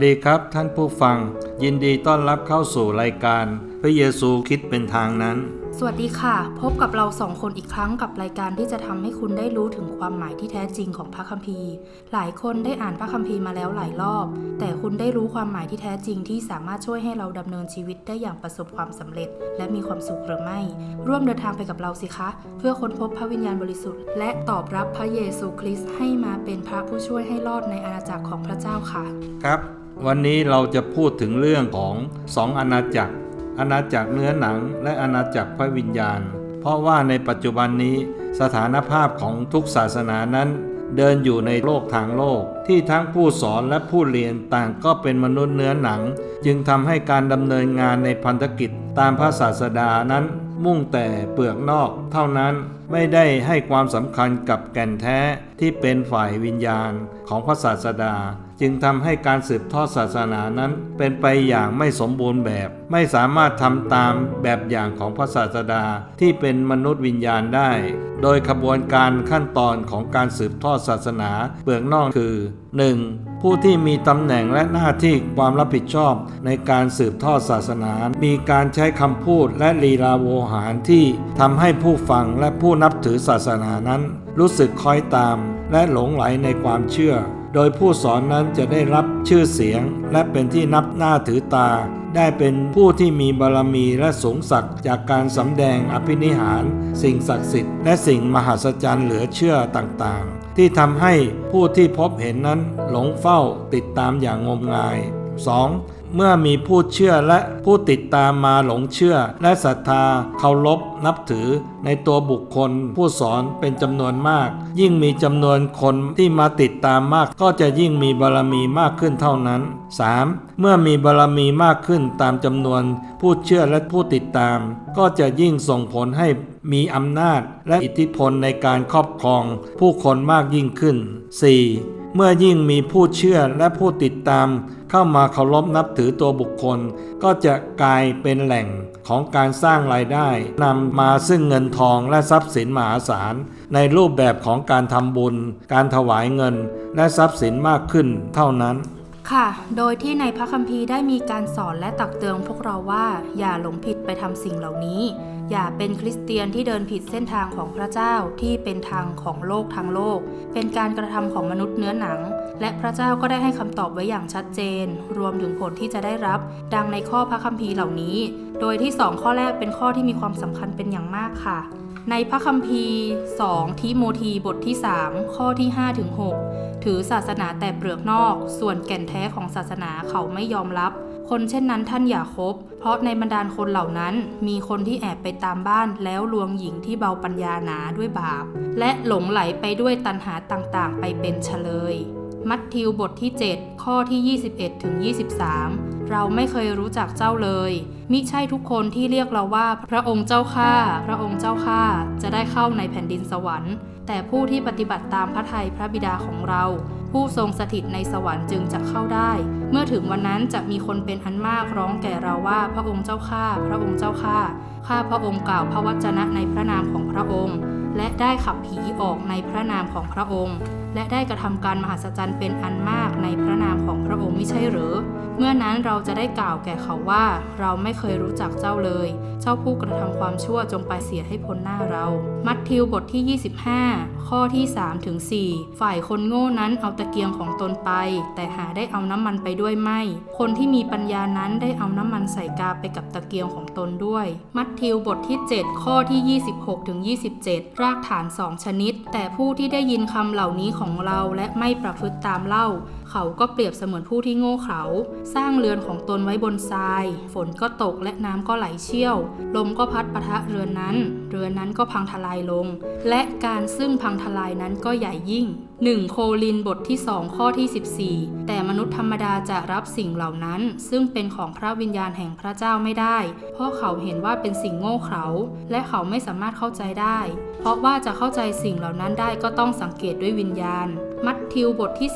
สวัสดีครับท่านผู้ฟัง ยินดีต้อนรับเข้าสู่รายการ พระเยซูคิดเป็นทางนั้น สวัสดีค่ะ พบกับเราสองคนอีกครั้งกับรายการที่จะทำให้คุณได้รู้ถึงความหมายที่แท้จริงของพระคัมภีร์ หลายคนได้อ่านพระคัมภีร์มาแล้วหลายรอบ แต่คุณได้รู้ความหมายที่แท้จริงที่สามารถช่วยให้เราดำเนินชีวิตได้อย่างประสบความสำเร็จ และมีความสุขหรือไม่ ร่วมเดินทางไปกับเราสิคะ เพื่อค้นพบพระวิญญาณบริสุทธิ์ และตอบรับพระเยซูคริสต์ให้มาเป็นพระผู้ช่วยให้รอดในอาณาจักรของพระเจ้าค่ะ ครับ วันนี้เราจะพูดถึงเรื่องของสองอาณาจักร อาณาจักรเนื้อหนัง และอาณาจักรพระวิญญาณ เพราะว่าในปัจจุบันนี้สถานภาพของทุกศาสนานั้นเดินอยู่ในโลกทางโลก ที่ทั้งผู้สอนและผู้เรียนต่างก็เป็นมนุษย์เนื้อหนัง จึงทำให้การดำเนินงานในพันธกิจตามพระศาสดานั้น มุ่งแต่เปลือกนอก เท่านั้นไม่ได้ให้ความสำคัญกับแก่นแท้ที่เป็นฝ่ายวิญญาณของพระศาสดา จึงทำให้การสืบทอดศาสนานั้น เป็นไปอย่างไม่สมบูรณ์แบบ ไม่สามารถทำตามแบบอย่างของพระศาสดาที่เป็นมนุษย์วิญญาณได้ โดยขบวนการขั้นตอนของการสืบทอดศาสนาเปลือกนอกคือ 1. ผู้ที่มีตำแหน่งและหน้าที่ความรับผิดชอบในการสืบทอดศาสนา มีการใช้คำพูดและลีลาโวหารที่ทำให้ผู้ฟังและผู้นับถือศาสนานั้น รู้สึกคอยตามและหลงไหลในความเชื่อ โดยผู้สอนนั้นจะได้รับชื่อเสียง และเป็นที่นับหน้าถือตา ได้เป็นผู้ที่มีบารมีและสูงศักดิ์จากการสำแดงอภินิหาร สิ่งศักดิ์สิทธิ์และสิ่งมหัศจรรย์เหลือเชื่อต่างๆ ที่ทำให้ผู้ที่พบเห็นนั้นหลงเฝ้าติดตามอย่างงมงาย 2. เมื่อมีผู้เชื่อและผู้ติดตามมาหลงเชื่อ และศรัทธาเคารพนับถือในตัวบุคคล ผู้สอนเป็นจำนวนมาก ยิ่งมีจำนวนคนที่มาติดตามมาก ก็จะยิ่งมีบารมีมากขึ้นเท่านั้น 3. เมื่อมีบารมีมากขึ้นตามจำนวน ผู้เชื่อและผู้ติดตาม ก็จะยิ่งส่งผลให้มีอำนาจและอิทธิพลในการครอบครอง ผู้คนมากยิ่งขึ้น 4. เมื่อยิ่งมีผู้เชื่อและผู้ติดตาม เข้ามาเคารพนับถือตัวบุคคล ก็จะกลายเป็นแหล่งของการสร้างรายได้นำมาซึ่งเงินทองและทรัพย์สินมหาศาล ในรูปแบบของการทำบุญ การถวายเงิน และทรัพย์สินมากขึ้นเท่านั้นค่ะ โดยที่ในพระคัมภีร์ได้มีการสอนและตักเตือนพวกเราว่า อย่าหลงผิดไปทำสิ่งเหล่านี้ อย่าเป็นคริสเตียนที่เดินผิดเส้นทางของพระเจ้าที่เป็นทางของโลกทางโลก เป็นการกระทำของมนุษย์เนื้อหนัง และพระเจ้าก็ได้ให้คำตอบไว้อย่างชัดเจน รวมถึงผลที่จะได้รับ ดังในข้อพระคัมภีร์เหล่านี้ โดยที่ 2 ข้อแรกเป็นข้อที่มีความสำคัญเป็นอย่างมากค่ะ ในพระคัมภีร์ 2 ทิโมธีบทที่ 3 ข้อที่5ถึง6 ถือศาสนาแต่เปลือกนอก ส่วนแก่นแท้ของศาสนาเขาไม่ยอมรับ คนเช่นนั้นท่านอย่าคบ เพราะในบรรดาคนเหล่านั้น มีคนที่แอบไปตามบ้านแล้วลวงหญิงที่เบาปัญญาหนาด้วยบาป และหลงไหลไปด้วยตัณหาต่างๆ ไปเป็นเฉลย มัทธิวบทที่ 7 ข้อที่ 21ถึง23 เราไม่เคยรู้จักเจ้าเลย มิใช่ทุกคนที่เรียกเราว่าพระองค์เจ้าข้า พระองค์เจ้าข้า จะได้เข้าในแผ่นดินสวรรค์ แต่ผู้ที่ปฏิบัติตามพระทัยพระบิดาของเรา ผู้ทรงสถิตในสวรรค์จึงจะเข้าได้ เมื่อถึงวันนั้นจะมีคนเป็นอันมากร้องแก่เราว่าพระองค์เจ้าข้า พระองค์เจ้าข้า ข้าพระองค์กล่าวพระวจนะในพระนามของพระองค์ และได้ขับผีออกในพระนามของพระองค์ และได้กระทำการมหัศจรรย์เป็นอันมากในพระนามของพระองค์ไม่ใช่หรือ เมื่อนั้นเราจะได้กล่าวแก่เขาว่า เราไม่เคยรู้จักเจ้าเลย เจ้าผู้กระทำความชั่วจงไปเสียให้พ้นหน้าเรา มัทธิวบทที่ 25 ข้อที่3ถึง4ฝ่ายคนโง่นั้นเอาตะเกียงของตนไป แต่หาได้เอาน้ำมันไปด้วยไม่ คนที่มีปัญญานั้นได้เอาน้ำมันใส่กาไปกับตะเกียงของตนด้วย มัทธิวบทที่ 7 ข้อที่ 26ถึง27 รากฐานสองชนิด แต่ผู้ที่ได้ยินคำเหล่านี้ของเราและไม่ประพฤติตามเล่า เขาก็เปรียบเสมือนผู้ที่โง่เขลาสร้างเรือนของตนไว้บนทราย ฝนก็ตกและน้ำก็ไหลเชี่ยว ลมก็พัดปะทะเรือนนั้น เรือนนั้นก็พังทลายลง และการซึ่งพังทลายนั้นก็ใหญ่ยิ่ง 1 โคลินบทที่ 2 ข้อที่ 14 แต่มนุษย์ธรรมดาจะรับสิ่งเหล่านั้น ซึ่งเป็นของพระวิญญาณแห่งพระเจ้าไม่ได้ เพราะเขาเห็นว่าเป็นสิ่งโง่เขลาและเขาไม่สามารถเข้าใจได้ เพราะว่าจะเข้าใจสิ่งเหล่านั้นได้ก็ต้องสังเกตด้วยวิญญาณ มัททิวบทที่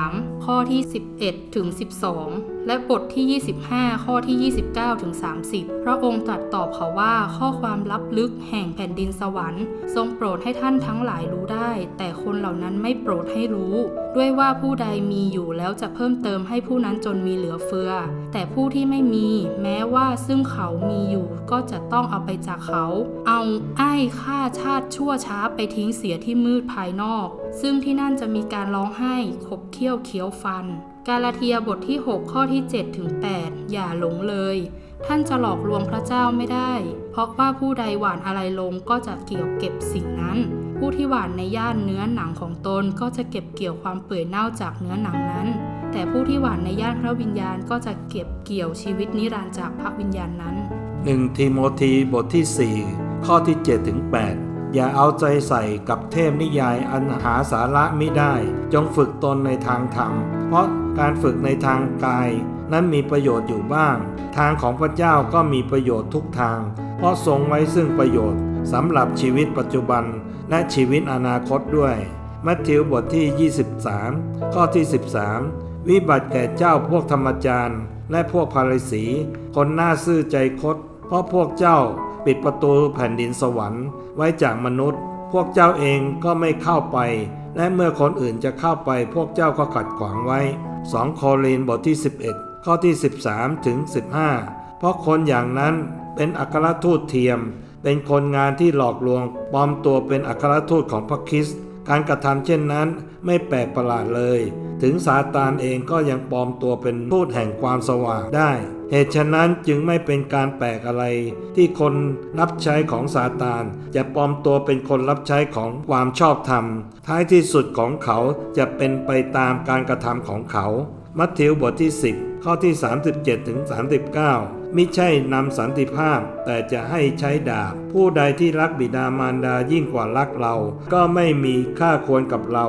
13 ข้อที่ 11 ถึง 12 และบทที่ 25 ข้อที่ 29ถึง30 พระองค์ตรัสตอบเขาว่าข้อความลับลึกแห่งแผ่นดินสวรรค์ ทรงโปรดให้ท่านทั้งหลายรู้ได้ แต่คนเหล่านั้นไม่โปรดให้รู้ ด้วยว่าผู้ใดมีอยู่แล้วจะเพิ่มเติมให้ผู้นั้นจนมีเหลือเฟือ แต่ผู้ที่ไม่มีแม้ว่าซึ่งเขามีอยู่ก็จะต้องเอาไปจากเขา เอาไอ้ฆ่าชาติชั่วช้าไปทิ้งเสียที่มืดภายนอก ซึ่งที่นั่นจะมีการร้องไห้ขบเคี้ยวเคี้ยวฟัน กาลาเทียบทที่ 6 ข้อที่7ถึง8อย่าหลงเลย ท่านจะหลอกลวงพระเจ้าไม่ได้ เพราะว่าผู้ใดหว่านอะไรลงก็จะเกี่ยวเก็บสิ่งนั้น ผู้ที่หว่านในย่านเนื้อหนังของตนก็จะเก็บเกี่ยวความเปื่อยเน่าจากเนื้อหนังนั้น แต่ผู้ที่หว่านในย่านพระวิญญาณก็จะเก็บเกี่ยวชีวิตนิรันดร์จากพระวิญญาณนั้น 1 ทิโมธีบทที่ 4 ข้อที่7ถึง8อย่าเอาใจใส่กับเทพนิยายอันหาสาระไม่ได้ จงฝึกตนในทางธรรม เพราะ การฝึกในทางกาย นั้นมีประโยชน์อยู่บ้าง ทางของพระเจ้าก็มีประโยชน์ทุกทาง เพราะทรงไว้ซึ่งประโยชน์สำหรับชีวิตปัจจุบันและชีวิตอนาคตด้วยมัทธิวบทที่ 23 ข้อที่ 13 วิบัติแก่เจ้าพวกธรรมจารย์และพวกพาริสี คนหน้าซื่อใจคด เพราะพวกเจ้าปิดประตูแผ่นดินสวรรค์ไว้จากมนุษย์ พวกเจ้าเองก็ไม่เข้าไป และเมื่อคนอื่นจะเข้าไป พวกเจ้าก็ขัดขวางไว้ 2 โครินบทที่ 11 ข้อที่ 13 ถึง 15 เพราะคนอย่างนั้นเป็นอัครทูตเทียม เป็นคนงานที่หลอกลวงปลอมตัวเป็นอัครทูตของพระคริสต์การกระทำเช่นนั้นไม่แปลกประหลาดเลย ถึงซาตานเองก็ยังปลอมตัวเป็นทูตแห่งความสว่างได้ เหตุฉะนั้นจึงไม่เป็นการแปลกอะไร ที่คนรับใช้ของซาตาน จะปลอมตัวเป็นคนรับใช้ของความชอบธรรม ท้ายที่สุดของเขาจะเป็นไปตามการกระทำของเขา มัทธิวบทที่ 10 ข้อที่ 37ถึง39มิใช่นำสันติภาพ แต่จะให้ใช้ดาบ ผู้ใดที่รักบิดามารดายิ่งกว่ารักเรา ก็ไม่มีค่าควรกับเรา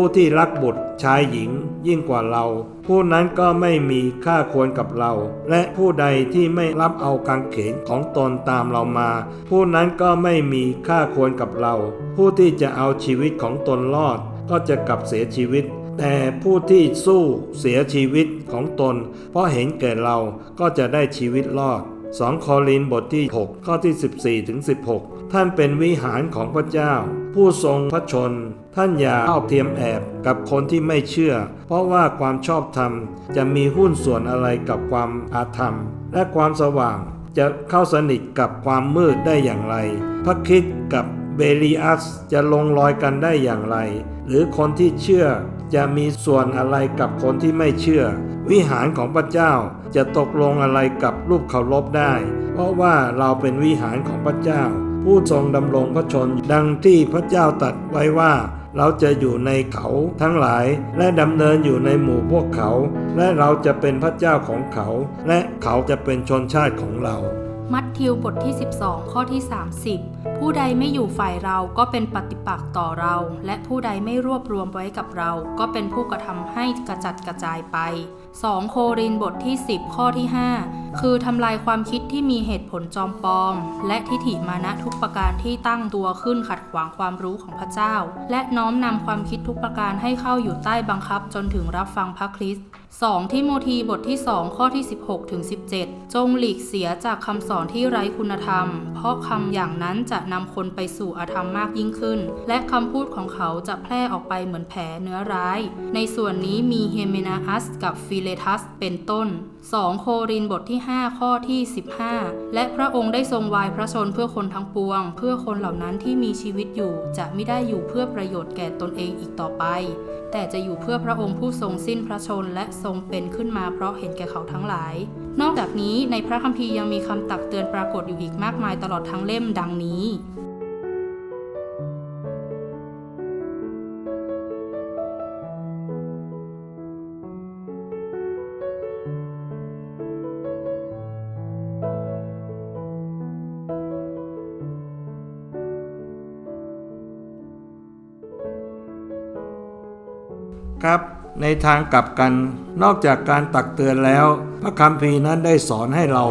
ผู้ที่รักบุตรชายหญิงยิ่งกว่าเรา ผู้นั้นก็ไม่มีค่าควรกับเรา และผู้ใดที่ไม่รับเอากางเขนของตนตามเรามา ผู้นั้นก็ไม่มีค่าควรกับเรา ผู้ที่จะเอาชีวิตของตนรอด ก็จะกลับเสียชีวิต แต่ผู้ที่สู้เสียชีวิตของตน เพราะเห็นแก่เราก็จะได้ชีวิตรอด2โครินบทที่ 6 ข้อที่ 14ถึง16 ท่านเป็นวิหารของพระเจ้า ผู้ทรงพระชน ท่านอย่าเข้าเทียมแอบกับคนที่ไม่เชื่อ เพราะว่าความชอบธรรมจะมีหุ้นส่วนอะไรกับความอาธรรม และความสว่างจะเข้าสนิทกับความมืดได้อย่างไร พระคิดกับเบลีอัสจะลงรอยกันได้อย่างไร หรือคนที่เชื่อจะมีส่วนอะไรกับคนที่ไม่เชื่อ วิหารของพระเจ้าจะตกลงอะไรกับรูปเคารพได้ เพราะว่าเราเป็นวิหารของพระเจ้า ผู้ทรงดำรงพระชน ดังที่พระเจ้าตรัสไว้ว่า เราจะอยู่ในเขาทั้งหลาย และดำเนินอยู่ในหมู่พวกเขา และเราจะเป็นพระเจ้าของเขา และเขาจะเป็นชนชาติของเรา มัทธิวบทที่ 12 ข้อที่ 30 ผู้ใดไม่อยู่ฝ่ายเราก็เป็นปฏิปักษ์ต่อเรา และผู้ใดไม่รวบรวมไว้กับเรา ก็เป็นผู้กระทำให้กระจัดกระจายไป 2 โครินบทที่ 10 ข้อที่ 5คือทำลายความคิดที่มีเหตุผลจอมปลอม และทิฐิมานะทุกประการที่ตั้งตัวขึ้นขัดขวางความรู้ของพระเจ้า และน้อมนำความคิดทุกประการให้เข้าอยู่ใต้บังคับจนถึงรับฟังพระคริสต์ 2 ทิโมธีบทที่ 2 ข้อที่ 16ถึง17 จงหลีกเสียจากคำสอนที่ไร้คุณธรรม เพราะคำอย่างนั้นจะนำคนไปสู่อธรรมมากยิ่งขึ้น และคำพูดของเขาจะแพร่ออกไปเหมือนแผลเนื้อร้าย ในส่วนนี้มีเฮเมนาอัสกับฟิเลทัสเป็นต้น 2 โครินบทที่5ข้อที่ 15 และพระองค์ได้ทรงวายพระชนเพื่อคนทั้งปวง เพื่อคนเหล่านั้นที่มีชีวิตอยู่จะไม่ได้อยู่เพื่อประโยชน์แก่ตนเองอีกต่อไป แต่จะอยู่เพื่อพระองค์ผู้ทรงสิ้นพระชนและทรงเป็นขึ้นมาเพราะเห็นแก่เขาทั้งหลาย นอกจากนี้ในพระคัมภีร์ยังมีคำตักเตือนปรากฏอยู่อีกมากมายตลอดทั้งเล่มดังนี้ ครับ ในทางกลับกันนอกจากการตักเตือนแล้ว พระคัมภีร์นั้นได้สอนให้เรา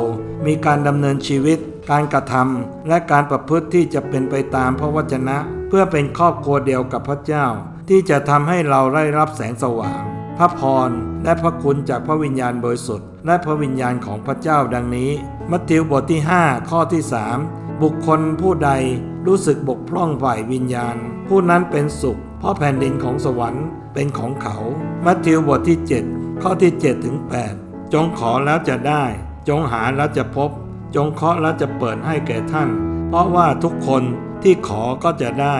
มีการดำเนินชีวิต การกระทำและการประพฤติที่จะเป็นไปตามพระวจนะ เพื่อเป็นครอบครัวเดียวกับพระเจ้า ที่จะทำให้เราได้รับแสงสว่างพพระพรและพระคุณจากพระวิญญาณบริสุทธิ์และพระวิญญาณของพระเจ้าดังนี้ มัทธิวบทที่ 5 ข้อที่ 3 บุคคลผู้ใดรู้สึกบกพร่องฝ่ายวิญญาณ ผู้นั้นเป็นสุข เพราะแผ่นดินของสวรรค์ เป็นของเขา มัทธิวบทที่ 7 ข้อที่7ถึง8จงขอแล้วจะได้ จงหาแล้วจะพบ จงเคาะแล้วจะเปิดให้แก่ท่าน เพราะว่าทุกคนที่ขอก็จะได้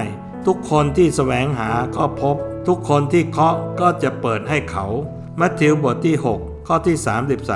ทุกคนที่แสวงหาก็พบ ทุกคนที่เคาะก็จะเปิดให้เขา มัทธิวบทที่ 6 ข้อที่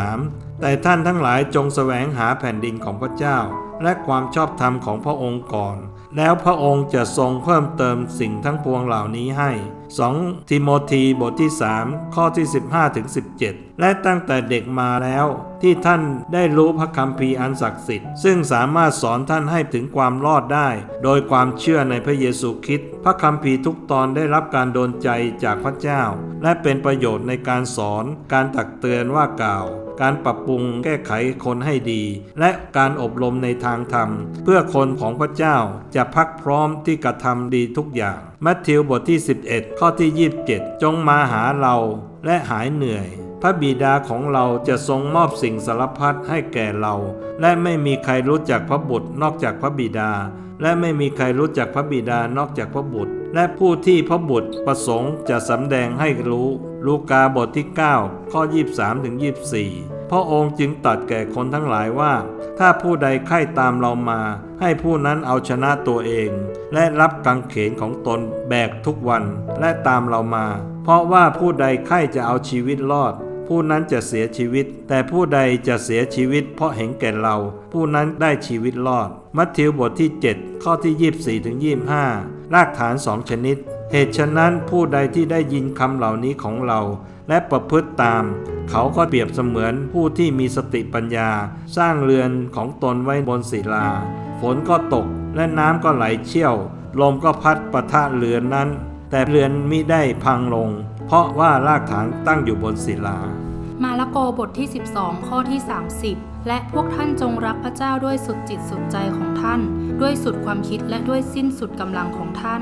33 แต่ท่านทั้งหลายจงแสวงหาแผ่นดินของพระเจ้า และความชอบธรรมของพระองค์ก่อน แล้วพระองค์จะทรงเพิ่มเติมสิ่งทั้งปวงเหล่านี้ให้ 2 ทิโมธีบทที่ 3 ข้อที่ 15ถึง17 และตั้งแต่เด็กมาแล้วที่ท่านได้รู้พระคัมภีร์อันศักดิ์สิทธิ์ซึ่งสามารถสอนท่านให้ถึงความรอดได้ โดยความเชื่อในพระเยซูคริสต์พระคัมภีร์ทุกตอนได้รับการโดนใจจากพระเจ้า และเป็นประโยชน์ในการสอนการตักเตือนว่ากล่าว การปรับปรุงแก้ไขคนให้ดี และการอบรมในทางธรรม เพื่อคนของพระเจ้าจะพักพร้อมที่กระทำดีทุกอย่าง มัทธิวบทที่ 11 ข้อที่ 27 จงมาหาเราและหายเหนื่อย พระบิดาของเราจะทรงมอบสิ่งสารพัดให้แก่เรา และไม่มีใครรู้จักพระบุตรนอกจากพระบิดา และไม่มีใครรู้จักพระบิดานอกจากพระบุตร และผู้ที่พระบุตรประสงค์จะสำแดงให้รู้ ลูกาบทที่ 9 ข้อ 23ถึง24 พระองค์จึงตรัสแก่คนทั้งหลายว่า ถ้าผู้ใดใคร่ตามเรามา ให้ผู้นั้นเอาชนะตัวเอง และรับกังเขนของตนแบกทุกวันและตามเรามา เพราะว่าผู้ใดใคร่จะเอาชีวิตรอด ผู้นั้นจะเสียชีวิต แต่ผู้ใดจะเสียชีวิต เพราะเห็นแก่เรา ผู้นั้นได้ชีวิตรอด มัทธิวบทที่ 7 ข้อที่ 24ถึง25รากฐานสองชนิด เหตุฉะนั้นผู้ใดที่ได้ยินคำเหล่านี้ของเรา และประพฤติตาม เขาก็เปรียบเสมือนผู้ที่มีสติปัญญา สร้างเรือนของตนไว้บนศิลา ฝนก็ตกและน้ำก็ไหลเชี่ยว ลมก็พัดประทะเรือนนั้น แต่เรือนมิได้พังลง เพราะว่ารากฐานตั้งอยู่บนศิลามาระโกบทที่ 12 ข้อที่ 30 และพวกท่านจงรักพระเจ้าด้วยสุดจิตสุดใจของท่าน ด้วยสุดความคิดและด้วยสิ้นสุดกำลังของท่าน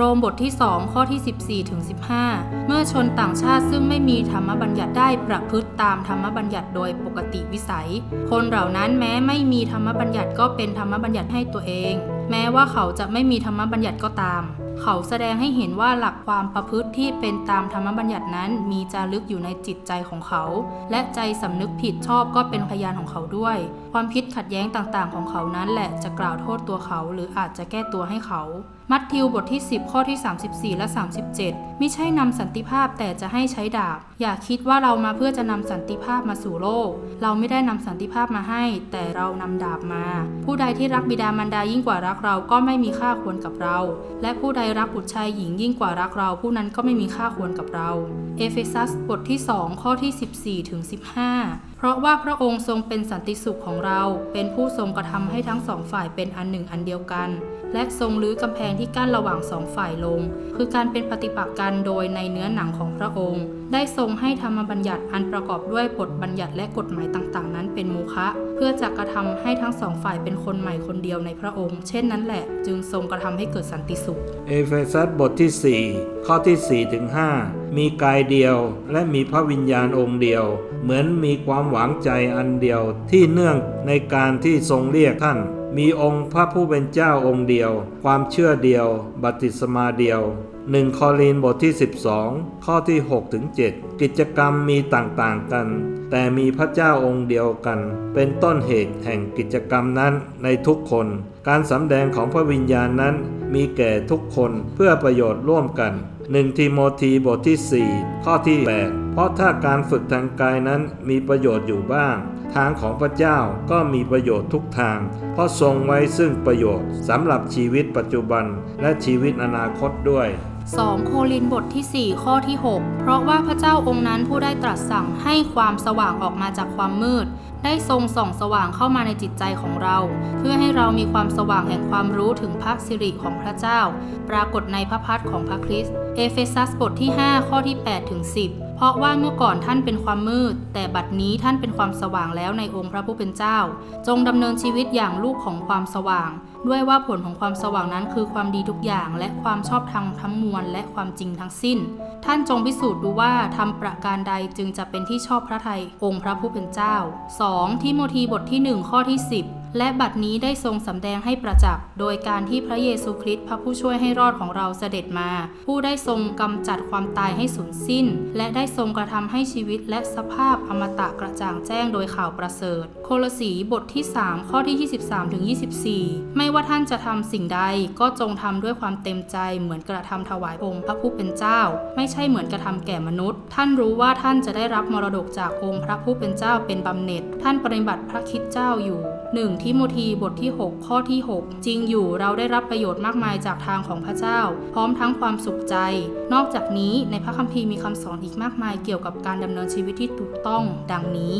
โรมบทที่ 2 ข้อที่ 14ถึง15 เมื่อชนต่างชาติซึ่งไม่มีธรรมบัญญัติได้ประพฤติตามธรรมบัญญัติโดยปกติวิสัย คนเหล่านั้นแม้ไม่มีธรรมบัญญัติก็เป็นธรรมบัญญัติให้ตัวเอง แม้ว่าเขาจะไม่มีธรรมบัญญัติก็ตาม เขาแสดงให้เห็นว่าหลักความประพฤติที่เป็นตามธรรมบัญญัตินั้นมีจารึกอยู่ในจิตใจของเขา และใจสำนึกผิดชอบก็เป็นพยานของเขาด้วย ความคิดขัดแย้งต่างๆ ของเขานั้นแหละจะกล่าวโทษตัวเขา หรืออาจจะแก้ตัวให้เขามัทธิวบทที่ 10 ข้อที่ 34 และ 37 ไม่ใช่นำสันติภาพแต่จะให้ใช้ดาบ อย่าคิดว่าเรามาเพื่อจะนำสันติภาพมาสู่โลก เราไม่ได้นำสันติภาพมาให้ แต่เรานำดาบมา ผู้ใดที่รักบิดามารดายิ่งกว่ารักเราก็ไม่มีค่าควรกับเรา และผู้ใดรักบุตรชายหญิงยิ่งกว่ารักเราผู้นั้นก็ไม่มีค่าควรกับเรา เอเฟซัสบทที่ 2 ข้อที่ 14ถึง15 เพราะว่าพระองค์ทรงเป็นสันติสุขของเรา เป็นผู้ทรงกระทำให้ทั้งสองฝ่ายเป็นอันหนึ่งอันเดียวกัน และทรงลื้อกำแพงที่กั้นระหว่างสองฝ่ายลง คือการเป็นปฏิปักษ์กันโดยในเนื้อหนังของพระองค์ ได้ทรงให้ธรรมบัญญัติอันประกอบด้วยบทบัญญัติและกฎหมายต่างๆ นั้นเป็นโมฆะเพื่อจะกระทำให้ทั้งสองฝ่ายเป็นคนใหม่คนเดียวในพระองค์ เช่นนั้นแหละ จึงทรงกระทำให้เกิดสันติสุข เอเฟซัสบทที่ 4 ข้อที่4ถึง5มีกายเดียวและมีพระวิญญาณองค์เดียว เหมือนมีความหวังใจอันเดียวที่เนื่องในการที่ทรงเรียกท่าน มีองค์พระผู้เป็นเจ้าองค์เดียว ความเชื่อเดียว บัติศมาเดียวหนึ่งคอรีนบทที่ 12 ข้อที่6ถึง7กิจกรรมมีต่างๆกัน แต่มีพระเจ้าองค์เดียวกัน เป็นต้นเหตุแห่งกิจกรรมนั้นในทุกคน การสำแดงของพระวิญญาณนั้นมีแก่ทุกคนเพื่อประโยชน์ร่วมกัน 1ทิโมธีบทที่ 4 ข้อที่ 8 เพราะถ้าการฝึกทางกายนั้นมีประโยชน์อยู่บ้าง ทางของพระเจ้าก็มีประโยชน์ทุกทาง เพราะทรงไว้ซึ่งประโยชน์สำหรับชีวิตปัจจุบันและชีวิตอนาคตด้วย 2 โครินบทที่ 4 ข้อที่ 6 เพราะว่าพระเจ้าองค์นั้นผู้ได้ตรัสสั่งให้ความสว่างออกมาจากความมืด ได้ทรงส่องสว่างเข้ามาในจิตใจของเรา เพื่อให้เรามีความสว่างแห่งความรู้ถึงพระสิริของพระเจ้า ปรากฏในพระพักของพระคริสต์เอเฟซัสบทที่ 5 ข้อที่8ถึง10 เพราะว่าเมื่อก่อนท่านเป็นความมืด แต่บัดนี้ท่านเป็นความสว่างแล้วในองค์พระผู้เป็นเจ้า จงดำเนินชีวิตอย่างลูกของความสว่าง ด้วยว่าผลของความสว่างนั้นคือความดีทุกอย่าง และความชอบธรรมทั้งมวลและความจริงทั้งสิ้น ท่านจงพิสูจน์ดูว่าทำประการใดจึงจะเป็นที่ชอบพระทัยองค์พระผู้เป็นเจ้า 2. ทิโมธีบทที่ 1 ข้อที่ 10 และบัดนี้ได้ทรงสำแดงให้ประจักษ์โดยการที่พระเยซูคริสต์พระผู้ช่วยให้รอดของเราเสด็จมา ผู้ได้ทรงกำจัดความตายให้สูญสิ้น และได้ทรงกระทำให้ชีวิตและสภาพอมตะกระจ่างแจ้งโดยข่าวประเสริฐ โคลสีบทที่ 3 ข้อที่ 23ถึง24 ไม่ว่าท่านจะทำสิ่งใดก็จงทำด้วยความเต็มใจเหมือนกระทำถวายองค์พระผู้เป็นเจ้า ไม่ใช่เหมือนกระทำแก่มนุษย์ ท่านรู้ว่าท่านจะได้รับมรดกจากองค์พระผู้เป็นเจ้าเป็นบำเหน็จ ท่านปฏิบัติพระคิดเจ้าอยู่ 1 ทิโมธีบทที่ 6 ข้อที่ 6 จริงอยู่เราได้รับประโยชน์มากมายจากทางของพระเจ้า พร้อมทั้งความสุขใจ นอกจากนี้ในพระคัมภีร์มีคำสอนอีกมากมายเกี่ยวกับการดำเนินชีวิตที่ถูกต้องดังนี้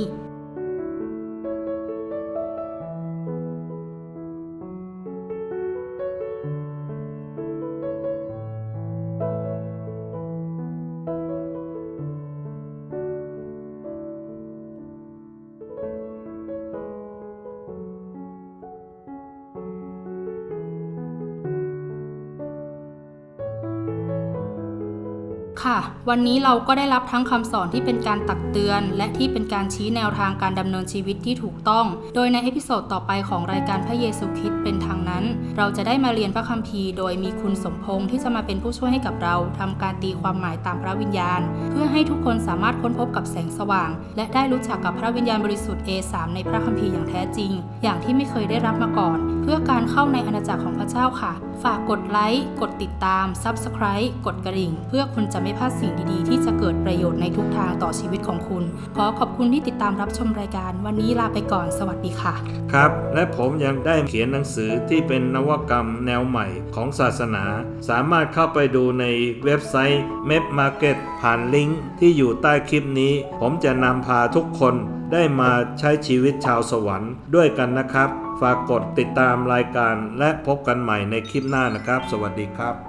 ค่ะ วันนี้เราก็ได้รับทั้งคำสอนที่เป็นการตักเตือน และที่เป็นการชี้แนวทางการดำเนินชีวิตที่ถูกต้อง โดยในเอพิโซดต่อไปของรายการพระเยซูคริสต์เป็นทางนั้น เราจะได้มาเรียนพระคัมภีร์โดยมีคุณสมพงษ์ที่จะมาเป็นผู้ช่วยให้กับเราทำการตีความหมายตามพระวิญญาณ เพื่อให้ทุกคนสามารถค้นพบกับแสงสว่าง และได้รู้จักกับพระวิญญาณบริสุทธิ์ A3 ในพระคัมภีร์อย่างแท้จริง อย่างที่ไม่เคยได้รับมาก่อน เพื่อการเข้าในอาณาจักรของพระเจ้าค่ะ ฝากกดไลค์กดติดตาม Subscribe กดกระดิ่ง เพื่อคุณจะไม่พลาดสิ่งดีๆ ที่จะเกิดประโยชน์ในทุกทางต่อชีวิตของคุณ ขอขอบคุณที่ติดตามรับชมรายการ วันนี้ลาไปก่อนสวัสดีค่ะ ครับ และผมยังได้เขียนหนังสือที่เป็นนวกรรมแนวใหม่ของศาสนา สามารถเข้าไปดูในเว็บไซต์ Map Market ผ่านลิงก์ที่อยู่ใต้คลิปนี้ ผมจะนำพาทุกคนได้มาใช้ชีวิตชาวสวรรค์ด้วยกันนะครับ ฝากกดติดตามรายการและพบกันใหม่ในคลิปหน้านะครับ สวัสดีครับ